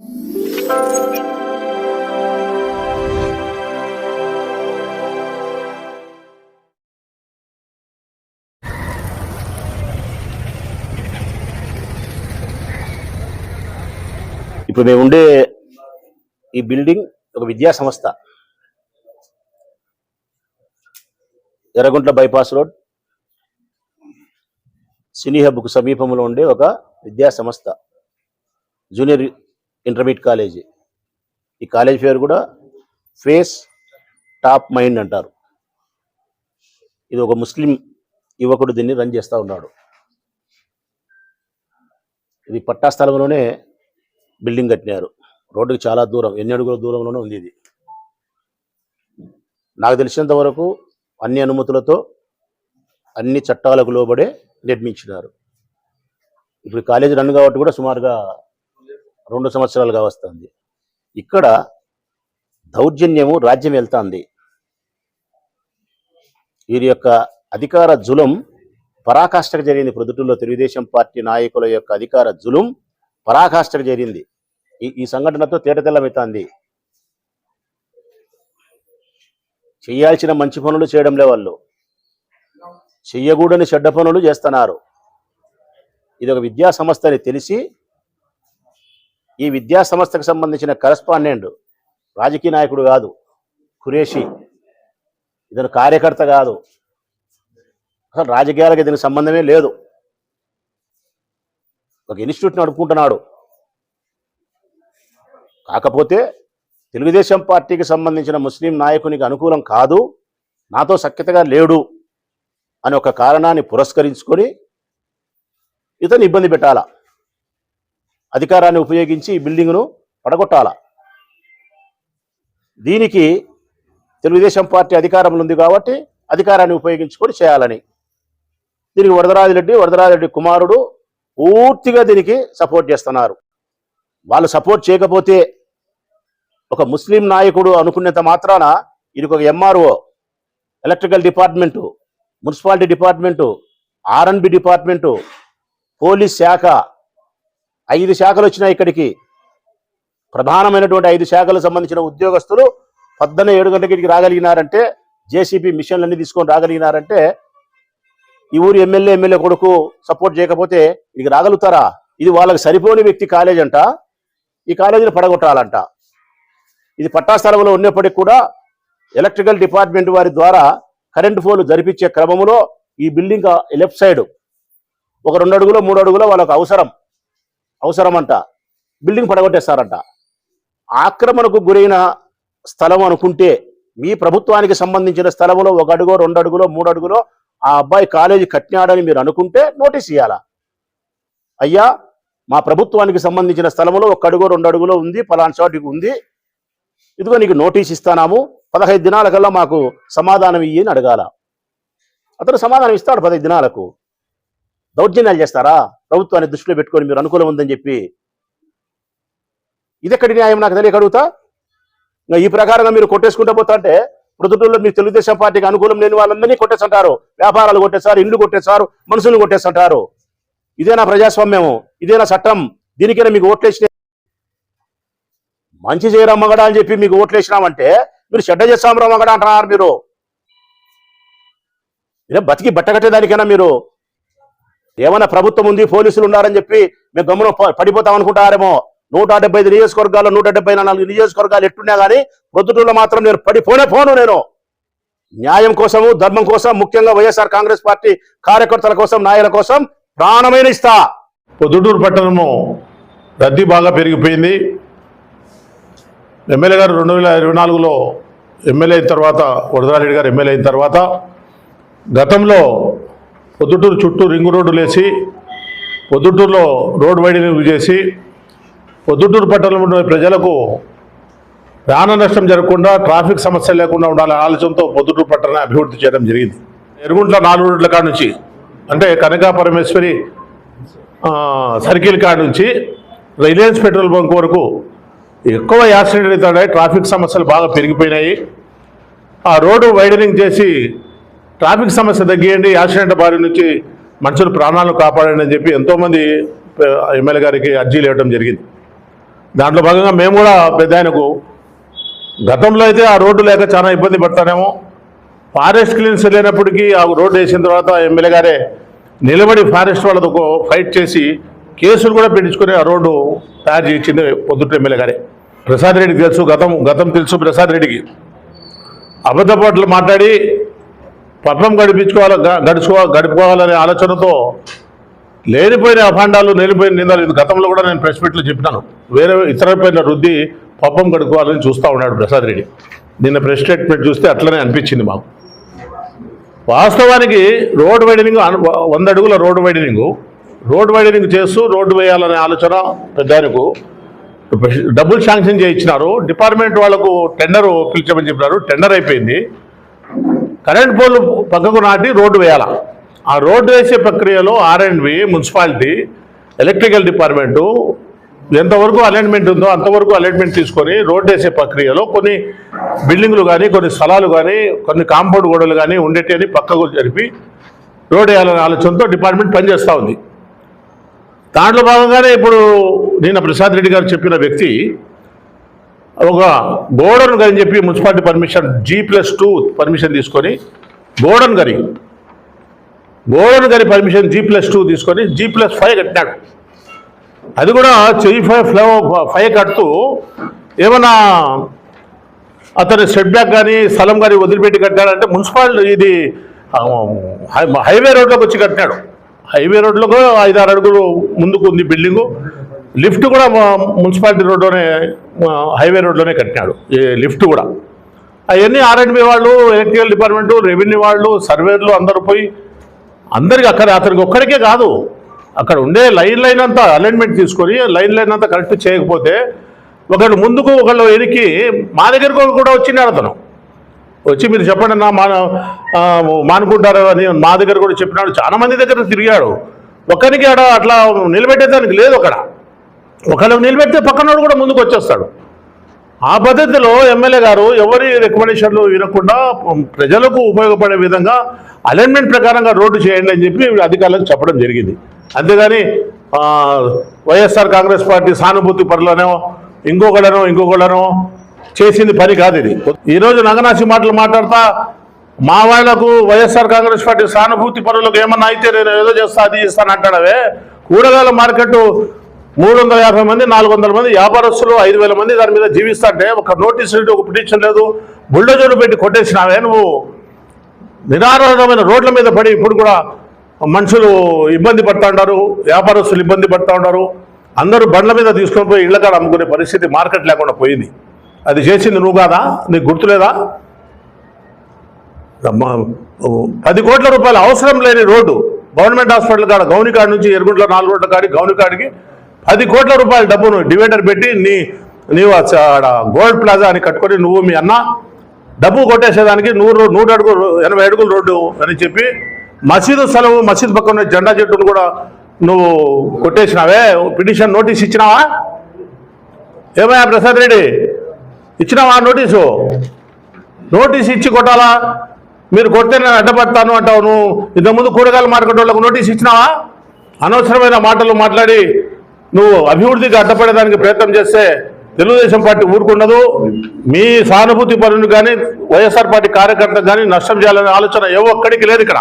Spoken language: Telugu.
ఇప్పుడు మేము ఉండే ఈ బిల్డింగ్ ఒక విద్యా సంస్థ. Yerraguntla bypass road. సినీ హబ్కు సమీపంలో ఉండే ఒక విద్యా సంస్థ. Junior intermediate college. ఈ కాలేజ్ పేరు కూడా ఫేస్ టాప్ మైండ్ అంటారు. ఇది ఒక ముస్లిం యువకుడు దీన్ని రన్ చేస్తూ ఉన్నాడు. ఇది పట్టా స్థలంలోనే బిల్డింగ్ కట్టినారు. రోడ్డుకి చాలా దూరం ఎన్ని అడుగుల దూరంలోనే ఉంది ఇది. నాకు తెలిసినంత వరకు అన్ని అనుమతులతో అన్ని చట్టాలకు లోబడే నిర్మించినారు. ఇప్పుడు కాలేజీ రన్ కాబట్టి కూడా సుమారుగా రెండు సంవత్సరాలుగా వస్తుంది. ఇక్కడ దౌర్జన్యము రాజ్యం వెళ్తుంది. వీరి యొక్క అధికార జులం పరాకాష్ఠకు జరిగింది. ప్రొద్దుటూరులో తెలుగుదేశం పార్టీ నాయకుల యొక్క అధికార జులుం పరాకాష్ఠకు జరిగింది. ఈ ఈ సంఘటనతో తేటతెల్లమవుతుంది చేయాల్సిన మంచి పనులు చేయడంలే వాళ్ళు. చెయ్యకూడని చెడ్డ పనులు చేస్తున్నారు. ఇది ఒక విద్యా సంస్థ అని తెలిసి ఈ విద్యా సంస్థకు సంబంధించిన కరస్పాండెంట్ రాజకీయ నాయకుడు కాదు ఖురేషి. ఇతను కార్యకర్త కాదు. అసలు రాజకీయాలకు దీనికి సంబంధమే లేదు. ఒక ఇన్స్టిట్యూట్ నడుపుకుంటున్నాడు. కాకపోతే తెలుగుదేశం పార్టీకి సంబంధించిన ముస్లిం నాయకునికి అనుకూలం కాదు నాతో సఖ్యతగా లేడు అని ఒక కారణాన్ని పురస్కరించుకొని ఇతను ఇబ్బంది పెట్టాలా? అధికారాన్ని ఉపయోగించి ఈ బిల్డింగ్ను పడగొట్టాల? దీనికి తెలుగుదేశం పార్టీ అధికారంలో ఉంది కాబట్టి అధికారాన్ని ఉపయోగించుకొని చేయాలని. దీనికి వరదరాజిరెడ్డి వరదరాజిరెడ్డి కుమారుడు పూర్తిగా దీనికి సపోర్ట్ చేస్తున్నారు. వాళ్ళు సపోర్ట్ చేయకపోతే ఒక ముస్లిం నాయకుడు అనుకునేంత మాత్రాన ఇది ఒక MRO electrical department municipality department R and B department police శాఖ ఐదు శాఖలు వచ్చినాయి ఇక్కడికి. ప్రధానమైనటువంటి ఐదు శాఖలకు సంబంధించిన ఉద్యోగస్తులు పొద్దున్న ఏడు గంటలకి ఇక్కడికి రాగలిగినారంటే జేసీబీ మిషన్లన్నీ తీసుకొని రాగలిగినారంటే ఈ ఊరి ఎమ్మెల్యే ఎమ్మెల్యే కొడుకు సపోర్ట్ చేయకపోతే ఇది రాగలుగుతారా? ఇది వాళ్ళకి సరిపోని వ్యక్తి కాలేజ్ అంట ఈ కాలేజీని పడగొట్టాలంట. ఇది పట్టా స్థలంలో ఉన్నప్పటికీ కూడా ఎలక్ట్రికల్ డిపార్ట్మెంట్ వారి ద్వారా కరెంటు ఫోన్లు జరిపించే క్రమంలో ఈ బిల్డింగ్ లెఫ్ట్ సైడ్ ఒక రెండు అడుగులో మూడు అడుగులో వాళ్ళకు అవసరం. అవసరమంట. బిల్డింగ్ పడగొట్టేస్తారంట. ఆక్రమణకు గురైన స్థలం అనుకుంటే మీ ప్రభుత్వానికి సంబంధించిన స్థలంలో ఒక అడుగో రెండు అడుగులో మూడు అడుగులో ఆ అబ్బాయి కాలేజీ కట్టినాడని మీరు అనుకుంటే నోటీస్ ఇవ్వాలా అయ్యా మా ప్రభుత్వానికి సంబంధించిన స్థలంలో ఒక అడుగు రెండు అడుగులో ఉంది పలానా చోటికి ఉంది. ఇదిగో నీకు నోటీస్ ఇస్తానాము. పదహైదు దినాల కల్లా మాకు సమాధానం ఇయ్యి అని అడగాల. అతను సమాధానం ఇస్తాడు పదహైదు దినాలకు. దౌర్జన్యాలు చేస్తారా? ప్రభుత్వాన్ని దృష్టిలో పెట్టుకొని మీరు అనుకూలం ఉందని చెప్పి ఇదెక్కడి న్యాయం నాకు తెలియక అడుగుతా? ఈ ప్రకారంగా మీరు కొట్టేసుకుంటూ పోతా అంటే ప్రొద్దుటూరులో మీరు తెలుగుదేశం పార్టీకి అనుకూలం లేని వాళ్ళందరినీ కొట్టేస్తుంటారు వ్యాపారాలు కొట్టేశారు ఇండ్లు కొట్టేశారు మనుషులను కొట్టేస్తుంటారు ఇదేనా ప్రజాస్వామ్యము? ఇదేనా చట్టం? దీనికైనా మీకు ఓట్లేసిన మంచి చేయరా మగడా అని చెప్పి మీకు ఓట్లేసినామంటే మీరు చెడ్డ చేస్తాం రా మగడా అంటున్నారు మీరు. బతికి బట్టగట్టేదానికైనా మీరు ఏమైనా ప్రభుత్వం ఉంది పోలీసులు ఉన్నారని చెప్పి మేము గమ్మున పడిపోతాం అనుకుంటారేమో. నూట డెబ్బై ఐదు నియోజకవర్గాల్లో నూట డెబ్బై నాలుగు నియోజకవర్గాలు ఎట్టున్నా కానీ ప్రొద్దుటూరులో మాత్రం నేను పడిపోనే పోను నేను. న్యాయం కోసము ధర్మం కోసం ముఖ్యంగా వైఎస్ఆర్ కాంగ్రెస్ పార్టీ కార్యకర్తల కోసం నాయకుల కోసం ప్రాణమైన ఇస్తా. పొద్దుటూరు పట్టణము రద్దీ బాగా పెరిగిపోయింది. ఎమ్మెల్యే గారు రెండు వేల ఇరవై నాలుగులో ఎమ్మెల్యే అయిన తర్వాత వరదరారెడ్డి గారు ఎమ్మెల్యే అయిన తర్వాత గతంలో పొద్దుటూరు చుట్టూ రింగు రోడ్డు లేచి పొద్దుటూరులో రోడ్ వైడనింగ్ చేసి పొద్దుటూరు పట్టణంలో ప్రజలకు ప్రాణ నష్టం జరగకుండా ట్రాఫిక్ సమస్యలు లేకుండా ఉండాలనే ఆలోచనతో పొద్దుటూరు పట్టణాన్ని అభివృద్ధి చేయడం జరిగింది. ఎరుగుంట్ల నాలుగు రోడ్ల కాడ నుంచి అంటే కనకా పరమేశ్వరి సర్కిల్ కాడ నుంచి రిలయన్స్ పెట్రోల్ బంక్ వరకు ఎక్కువ యాక్సిడెంట్ అవుతున్నాయి ట్రాఫిక్ సమస్యలు బాగా పెరిగిపోయినాయి. ఆ రోడ్డు వైడనింగ్ చేసి ట్రాఫిక్ సమస్య తగ్గియండి యాక్సిడెంట్ బారి నుంచి మనుషులు ప్రాణాలను కాపాడండి అని చెప్పి ఎంతోమంది ఎమ్మెల్యే గారికి అర్జీలు ఇవ్వడం జరిగింది. దాంట్లో భాగంగా మేము కూడా పెద్ద ఆయనకు గతంలో అయితే ఆ రోడ్డు లేక చాలా ఇబ్బంది పడతానేమో ఫారెస్ట్ క్లీన్స్ లేనప్పటికీ ఆ రోడ్డు వేసిన తర్వాత ఎమ్మెల్యే గారే నిలబడి ఫారెస్ట్ వాళ్ళతో ఫైట్ చేసి కేసులు కూడా పెట్టించుకుని ఆ రోడ్డు తయారు చేయించింది పొద్దుట ఎమ్మెల్యే గారే. ప్రసాద్ రెడ్డికి తెలుసు గతం గతం తెలుసు ప్రసాద్ రెడ్డికి. అబద్ధపాట్లు మాట్లాడి పద్మం గడిపించుకోవాలి గడుచుకో గడుపుకోవాలనే ఆలోచనతో లేనిపోయిన అభాండాలు లేనిపోయిన నిందాలు ఇది గతంలో కూడా నేను ప్రెస్ మీట్లో చెప్పినాను. వేరే ఇతరపైన రుద్ది పప్పం కడుక్కోవాలని చూస్తూ ఉన్నాడు ప్రసాద్ రెడ్డి. నిన్న ప్రెస్ స్టేట్మెంట్ చూస్తే అట్లనే అనిపించింది మాకు. వాస్తవానికి రోడ్ వైడనింగ్ వంద అడుగుల రోడ్ వైడనింగు. రోడ్ వైడనింగ్ చేస్తూ రోడ్డు వేయాలనే ఆలోచన పెద్దానికి డబ్బులు శాంక్షన్ చేయించినారు. డిపార్ట్మెంట్ వాళ్ళకు టెండర్ పిలిచమని చెప్పినారు. టెండర్ అయిపోయింది. కరెంట్ పోల్ పక్కకు నాటి రోడ్డు వేయాల? ఆ రోడ్డు వేసే ప్రక్రియలో R and B municipality electrical department ఎంతవరకు అలైన్మెంట్ ఉందో అంతవరకు అలైన్మెంట్ తీసుకొని రోడ్డు వేసే ప్రక్రియలో కొన్ని బిల్డింగ్లు కానీ కొన్ని స్థలాలు కానీ కొన్ని కాంపౌండ్ గోడలు కానీ ఉండేటి పక్కకు జరిపి రోడ్డు వేయాలనే ఆలోచనతో డిపార్ట్మెంట్ పనిచేస్తూ ఉంది. దాంట్లో భాగంగానే ఇప్పుడు నిన్న ప్రసాద్ రెడ్డి గారు చెప్పిన వ్యక్తి ఒక గోడను అని చెప్పి municipality permission G plus two permission తీసుకొని గోడను గారి గోడను గారి పర్మిషన్ జీ ప్లస్ టూ తీసుకొని జీ ప్లస్ ఫైవ్ కట్టినాడు. అది కూడా చెయ్యి ఫైవ్ ఫ్లవ్ ఫైవ్ కడుతూ ఏమన్నా అతని సెట్ బ్యాక్ కానీ స్థలం కానీ వదిలిపెట్టి కట్టాడంటే మున్సిపాలిటీ ఇది హైవే రోడ్లోకి వచ్చి కట్టినాడు. హైవే రోడ్లో కూడా ఐదు ఆరు అడుగులు ముందుకు ఉంది బిల్డింగు. లిఫ్ట్ కూడా మున్సిపాలిటీ రోడ్లోనే హైవే రోడ్లోనే కట్టినాడు. ఈ లిఫ్ట్ కూడా. అవన్నీ ఆర్ఎండ్బి వాళ్ళు ఎలక్ట్రికల్ డిపార్ట్మెంటు రెవెన్యూ వాళ్ళు సర్వేర్లు అందరూ పోయి అందరికి అక్కడ అతనికి ఒక్కడికే కాదు. అక్కడ ఉండే లైన్ లైన్ అంతా అలైన్మెంట్ తీసుకొని లైన్ లైన్ అంతా కరెక్ట్ చేయకపోతే ఒకళ్ళు ముందుకు ఒకళ్ళు ఎరికి మా దగ్గరకు కూడా వచ్చినాడు అతను. వచ్చి మీరు చెప్పండి నా మా మానుకుంటారు అని మా దగ్గర కూడా చెప్పినాడు. చాలా మంది దగ్గర తిరిగాడు. ఒక్కరికి ఆడ అట్లా నిలబెట్టేదానికి లేదు అక్కడ. ఒకళ్ళకి నిలబెడితే పక్కనోడు కూడా ముందుకు వచ్చేస్తాడు. ఆ పద్ధతిలో ఎమ్మెల్యే గారు ఎవరి రికమెండేషన్లు వినకుండా ప్రజలకు ఉపయోగపడే విధంగా అలైన్మెంట్ ప్రకారంగా రోడ్డు చేయండి అని చెప్పి అధికారులకు చెప్పడం జరిగింది. అంతేగాని వైఎస్ఆర్ కాంగ్రెస్ పార్టీ సానుభూతి పరులనో ఇంకొకళ్ళనో ఇంకొకళ్ళనో చేసింది పని కాదు ఇది. ఈరోజు నగనాసి మాటలు మాట్లాడతా మా వాళ్ళకు వైఎస్ఆర్ కాంగ్రెస్ పార్టీ సానుభూతి పరులకు ఏమన్నా అయితే నేను ఏదో చేస్తా అది చేస్తాను అంటాడవే. కూరగాయల మార్కెట్ మూడు వందల యాభై మంది నాలుగు వందల మంది వ్యాపారస్తులు ఐదు వేల మంది దాని మీద జీవిస్తాంటే ఒక నోటీస్ లేదు ఒక పిటిషన్ లేదు. బుల్డోజర్లు పెట్టి కొట్టేసినావే నువ్వు. నిరాధారమైన రోడ్ల మీద పడి ఇప్పుడు కూడా మనుషులు ఇబ్బంది పడతా ఉన్నారు వ్యాపారస్తులు ఇబ్బంది పడతా ఉన్నారు. అందరూ బండ్ల మీద తీసుకొని పోయి ఇళ్ళకాడ అమ్ముకునే పరిస్థితి మార్కెట్ లేకుండా పోయింది. అది చేసింది నువ్వు కాదా? నీకు గుర్తులేదా? పది కోట్ల రూపాయలు అవసరం లేని రోడ్డు. గవర్నమెంట్ హాస్పిటల్ కాడ గౌనికాడ నుంచి ఎరుగుంట్ల నాలుగు రోడ్ల కాడి గౌనికాడికి పది కోట్ల రూపాయల డబ్బును డివైడర్ పెట్టి నీ నీవు ఆడ గోల్డ్ ప్లాజా అని కట్టుకొని నువ్వు మీ అన్న డబ్బు కొట్టేసేదానికి నూరు నూట అడుగులు ఎనభై అడుగులు రోడ్డు అని చెప్పి మసీదు స్థలం మసీదు పక్కన జెండా చెట్టును కూడా నువ్వు కొట్టేసినావే. పిటిషన్ నోటీస్ ఇచ్చినావా? ఏమయ్యా ప్రసాద్ రెడ్డి? ఇచ్చినావా నోటీసు? నోటీస్ ఇచ్చి కొట్టాలా? మీరు కొడితే నేను అడ్డపడతాను అంటావు నువ్వు. ఇంతకుముందు కూరగాయలు మార్కెట్ వాళ్ళకు నోటీస్ ఇచ్చినావా? అనవసరమైన మాటలు మాట్లాడి నువ్వు అభివృద్ధికి అడ్డపడేదానికి ప్రయత్నం చేస్తే తెలుగుదేశం పార్టీ ఊరుకుండదు. మీ సానుభూతి పరులు కానీ వైఎస్ఆర్ పార్టీ కార్యకర్తలు కానీ నష్టం చేయాలనే ఆలోచన ఏ ఒక్కడికి లేదు ఇక్కడ.